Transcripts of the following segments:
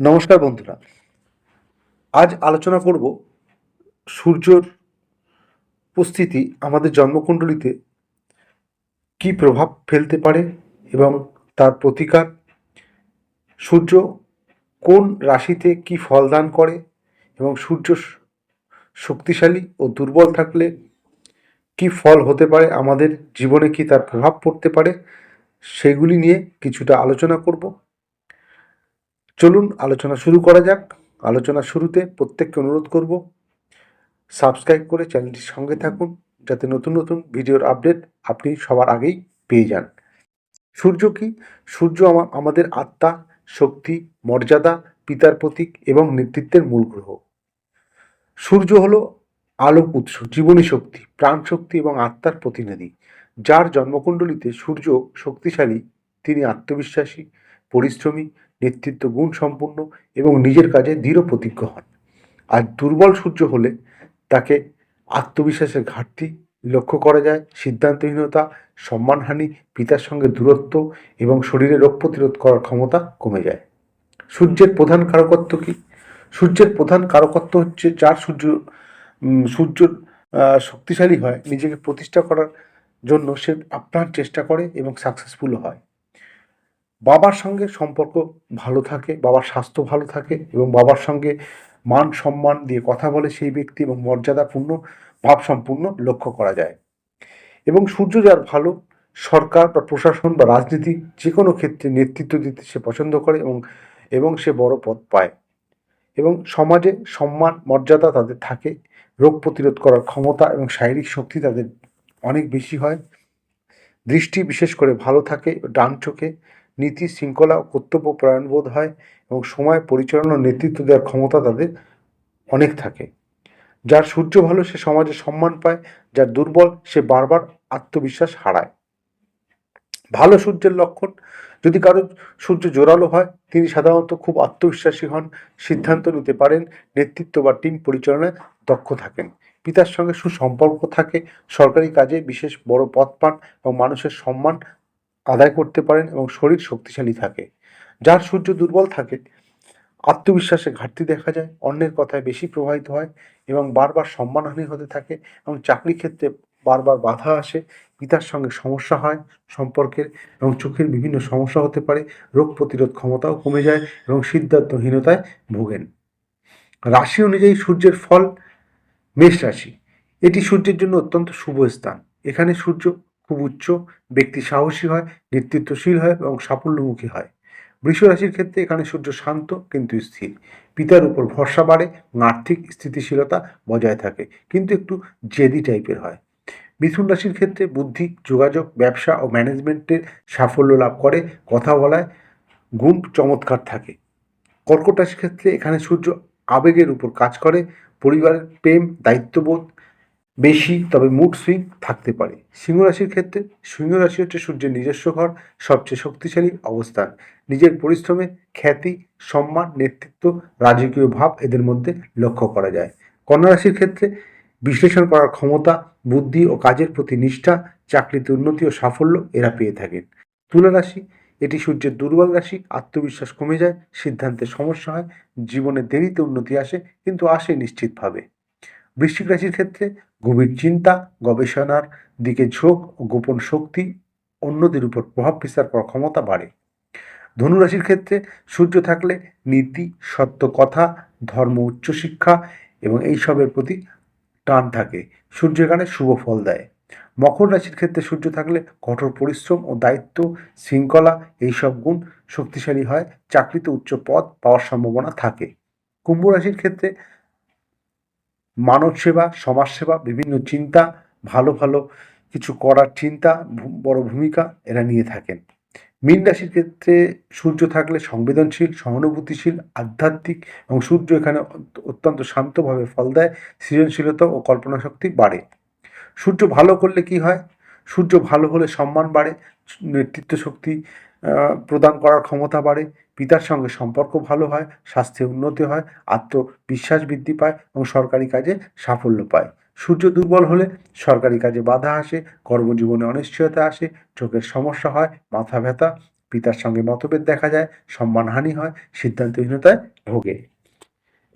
নমস্কার বন্ধুরা। আজ আলোচনা করব সূর্যর উপস্থিতি আমাদের জন্মকুণ্ডলিতে কি প্রভাব ফেলতে পারে এবং তার প্রতিকার? সূর্য কোন রাশিতে কি ফলদান করে এবং সূর্য শক্তিশালী ও দুর্বল থাকলে কি ফল হতে পারে? আমাদের জীবনে কি তার প্রভাব পড়তে পারে? সেগুলি নিয়ে কিছুটা আলোচনা করব। চলুন আলোচনা শুরু করা যাক। আলোচনা শুরুতে প্রত্যেককে অনুরোধ করব, সাবস্ক্রাইব করে চ্যানেলটির সঙ্গে থাকুন, যাতে নতুন নতুন ভিডিওর আপডেট আপনি সবার আগেই পেয়ে যান। সূর্য কি? সূর্য আমাদের আত্মা, শক্তি, মর্যাদা, পিতার প্রতীক এবং নেতৃত্বের মূল গ্রহ। সূর্য হলো আলোক উৎস, জীবনী শক্তি, প্রাণ শক্তি এবং আত্মার প্রতিনিধি। যার জন্মকুণ্ডলিতে সূর্য শক্তিশালী, তিনি আত্মবিশ্বাসী, পরিশ্রমী নেতৃত্ব গুণ সম্পূর্ণ এবং নিজের কাজে দৃঢ় প্রতিজ্ঞ হন। আর দুর্বল সূর্য হলে তাকে আত্মবিশ্বাসের ঘাটতি লক্ষ্য করা যায়। সিদ্ধান্তহীনতা, সম্মানহানি, পিতার সঙ্গে দূরত্ব এবং শরীরে রোগ প্রতিরোধ করার ক্ষমতা কমে যায়। সূর্যের প্রধান কারকত্ব কি? সূর্যের প্রধান কারকত্ব হচ্ছে যার সূর্য সূর্য শক্তিশালী হয়, নিজেকে প্রতিষ্ঠা করার জন্য সে আপ্রাণ চেষ্টা করে এবং সাকসেসফুল হয়। বাবার সঙ্গে সম্পর্ক ভালো থাকে, বাবার স্বাস্থ্য ভালো থাকে এবং বাবার সঙ্গে মান সম্মান দিয়ে কথা বলে সেই ব্যক্তি এবং মর্যাদাপূর্ণ ভাব সম্পূর্ণ লক্ষ্য করা যায়। এবং সূর্য যার ভালো, সরকার বা প্রশাসন বা রাজনীতি যে কোনো ক্ষেত্রে নেতৃত্ব দিতে সে পছন্দ করে এবং এবং সে বড় পদ পায়। এবং সমাজে সম্মান, মর্যাদা তাদের থাকে, রোগ প্রতিরোধ করার ক্ষমতা এবং শারীরিক শক্তি তাদের অনেক বেশি হয়। দৃষ্টি বিশেষ করে ভালো থাকে, ডান চোখে নীতি শৃঙ্খলা, কর্তব্য পরায়ণবোধ হয় এবং সময় পরিচালনা নেতৃত্ব দেওয়ার ক্ষমতা তাদের অনেক থাকে। যার সূর্য ভালো, সে সমাজে সম্মান পায়, যার দুর্বল, সে বারবার আত্মবিশ্বাস হারায়। ভালো সূর্যের লক্ষণ, যদি কারও সূর্য জোরালো হয়, তিনি সাধারণত খুব আত্মবিশ্বাসী হন, সিদ্ধান্ত নিতে পারেন, নেতৃত্ব বা টিম পরিচালনায় দক্ষ থাকেন। পিতার সঙ্গে সুসম্পর্ক থাকে, সরকারি কাজে বিশেষ বড় পদ পান এবং মানুষের সম্মান আদায় করতে পারেন এবং শরীর শক্তিশালী থাকে। যার সূর্য দুর্বল থাকে, আত্মবিশ্বাসে ঘাটতি দেখা যায়, অন্যের কথায় বেশি প্রভাবিত হয় এবং বারবার সম্মানহানি হতে থাকে এবং চাকরি ক্ষেত্রে বারবার বাধা আসে। পিতার সঙ্গে সমস্যা হয় সম্পর্কের এবং চোখের বিভিন্ন সমস্যা হতে পারে, রোগ প্রতিরোধ ক্ষমতাও কমে যায় এবং সিদ্ধান্তহীনতায় ভোগেন। রাশি অনুযায়ী সূর্যের ফল মেষ রাশি। এটি সূর্যের জন্য অত্যন্ত শুভ স্থান। এখানে সূর্য খুব উচ্চ, ব্যক্তি সাহসী হয়, নেতৃত্বশীল হয় এবং সাফল্যমুখী হয়। বৃষ রাশির ক্ষেত্রে এখানে সূর্য শান্ত কিন্তু স্থির। পিতার উপর ভরসা বাড়ে আর্থিক স্থিতিশীলতা বজায় থাকে, কিন্তু একটু জেদি টাইপের হয়। মিথুন রাশির ক্ষেত্রে বুদ্ধি, যোগাযোগ, ব্যবসা ও ম্যানেজমেন্টের সাফল্য লাভ করে, কথা বলায় গুণ চমৎকার থাকে। কর্কট রাশির ক্ষেত্রে এখানে সূর্য আবেগের উপর কাজ করে, পরিবারের প্রেম, দায়িত্ববোধ বেশি, তবে মুড সুইং থাকতে পারে। সিংহ রাশির ক্ষেত্রে সিংহ রাশি হচ্ছে সূর্যের নিজস্ব ঘর, সবচেয়ে শক্তিশালী অবস্থান। নিজের পরিশ্রমে খ্যাতি, সম্মান, নেতৃত্ব, রাজকীয় ভাব এদের মধ্যে লক্ষ্য করা যায়। কন্যা রাশির ক্ষেত্রে বিশ্লেষণ করার ক্ষমতা, বুদ্ধি ও কাজের প্রতি নিষ্ঠা, চাকরিতে উন্নতি ও সাফল্য এরা পেয়ে থাকেন। তুলা রাশি, এটি সূর্যের দুর্বল রাশি, আত্মবিশ্বাস কমে যায় সিদ্ধান্তে সমস্যা হয়, জীবনে দেরিতে উন্নতি আসে, কিন্তু আসে নিশ্চিতভাবে। বৃশ্চিক রাশির ক্ষেত্রে গভীর চিন্তা, গবেষণার দিকে ঝোঁক ও গোপন শক্তি অন্যদের উপর প্রভাব বিস্তার করার ক্ষমতা বাড়ে। ধনুরাশির ক্ষেত্রে সূর্য থাকলে নীতি, সত্য কথা, ধর্ম উচ্চশিক্ষা এবং এইসবের প্রতি টান থাকে। সূর্য এখানে শুভ ফল দেয়। মকর রাশির ক্ষেত্রে সূর্য থাকলে কঠোর পরিশ্রম ও দায়িত্ব, শৃঙ্খলা এইসব গুণ শক্তিশালী হয়, চাকরিতে উচ্চ পদ পাওয়ার সম্ভাবনা থাকে। কুম্ভ রাশির ক্ষেত্রে মানব সেবা সমাজসেবা, বিভিন্ন চিন্তা, ভালো ভালো কিছু করার চিন্তা বড় ভূমিকা এরা নিয়ে থাকেন। মীন রাশির ক্ষেত্রে সূর্য থাকলে সংবেদনশীল, সহানুভূতিশীল, আধ্যাত্মিক এবং সূর্য এখানে অত্যন্ত শান্তভাবে ফল দেয়, সৃজনশীলতা ও কল্পনা শক্তি বাড়ে। সূর্য ভালো করলে কি হয়? সূর্য ভালো হলে সম্মান বাড়ে নেতৃত্ব শক্তি প্রদান করার ক্ষমতা বাড়ে, পিতার সঙ্গে সম্পর্ক ভালো হয়, স্বাস্থ্যে উন্নতি হয়, আত্মবিশ্বাস বৃদ্ধি পায় এবং সরকারি কাজে সাফল্য পায়। সূর্য দুর্বল হলে সরকারি কাজে বাধা আসে, কর্মজীবনে অনিশ্চয়তা আসে, চোখের সমস্যা হয়, মাথা ব্যথা, পিতার সঙ্গে মতভেদ দেখা যায়, সম্মানহানি হয়, সিদ্ধান্তহীনতায় ভোগে।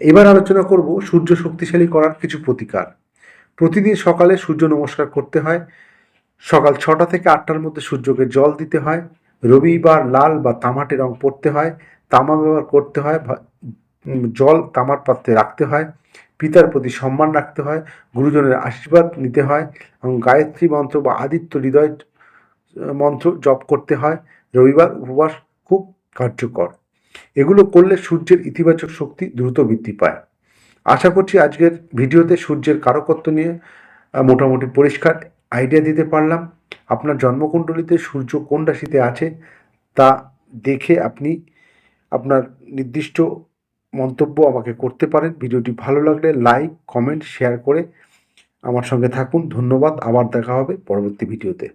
এবার আলোচনা করব সূর্য শক্তিশালী করার কিছু প্রতিকার। প্রতিদিন সকালে সূর্য নমস্কার করতে হয়, সকাল ছটা থেকে আটটার মধ্যে সূর্যকে জল দিতে হয় রবিবার লাল বা তামাটে রং পরতে হয়, তামা ব্যবহার করতে হয় জল তামার পাত্রে রাখতে হয়, পিতার প্রতি সম্মান রাখতে হয়, গুরুজনের আশীর্বাদ নিতে হয় এবং গায়ত্রী মন্ত্র বা আদিত্য হৃদয় মন্ত্র জপ করতে হয়। রবিবার উপবাস খুব কার্যকর। এগুলো করলে সূর্যের ইতিবাচক শক্তি দ্রুত বৃদ্ধি পায়। আশা করছি আজকের ভিডিওতে সূর্যের কারকত্ব নিয়ে মোটামুটি পরিষ্কার আইডিয়া দিতে পারলাম। আপনার জন্মকুণ্ডলিতে সূর্য কোন রাশিতে আছে তা দেখে আপনি আপনার নির্দিষ্ট মন্তব্য আমাকে করতে পারেন। ভিডিওটি ভালো লাগলে লাইক কমেন্ট শেয়ার করে আমার সঙ্গে থাকুন। ধন্যবাদ। আবার দেখা হবে পরবর্তী ভিডিওতে।